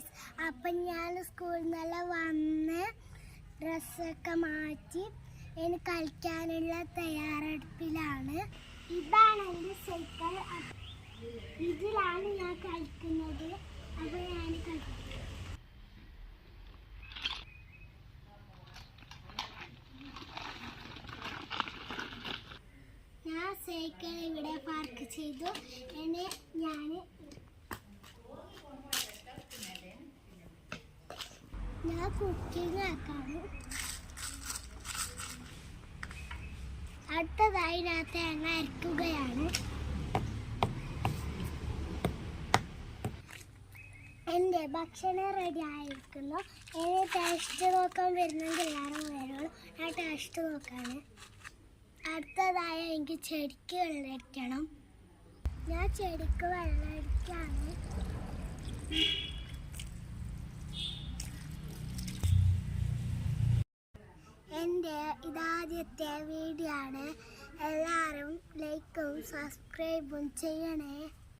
Guys അപ്പം ഞാൻ സ്കൂളിൽ നിന്നെല്ലാം വന്ന് ഡ്രസ്സൊക്കെ മാറ്റി ഇനി കളിക്കാനുള്ള തയ്യാറെടുപ്പിലാണ്. ഇതാണ് എന്റെ സൈക്കിൾ ഇതിലാണ് ഞാൻ കളിക്കുന്നത്. അപ്പോൾ ഞാൻ കളിക്കും. ഞാൻ സൈക്കിൾ ഇവിടെ പാർക്ക് ചെയ്തു. എന്നെ ഞാൻ ഞാൻ കുക്കിംഗ് ആക്കാണ് അടുത്തതായി ഞാൻ തേങ്ങ അരക്കുകയാണ്. എന്റെ ഭക്ഷണം റെഡി ആയിരിക്കുന്നു. എന്നെ ടേസ്റ്റ് നോക്കാൻ വരുന്നെങ്കിൽ എല്ലാവരും വരുള്ളൂ ഞാൻ ടേസ്റ്റ് നോക്കാണ്. അടുത്തതായി എനിക്ക് ചെടിക്ക് വെള്ളമടിക്കണം ഞാൻ ചെടിക്ക് വെള്ളമടിക്കാണ് എന്റെ ഇതാദ്യത്തെ വീഡിയോ ആണ്. എല്ലാവരും ലൈക്കും സബ്സ്ക്രൈബും ചെയ്യണേ.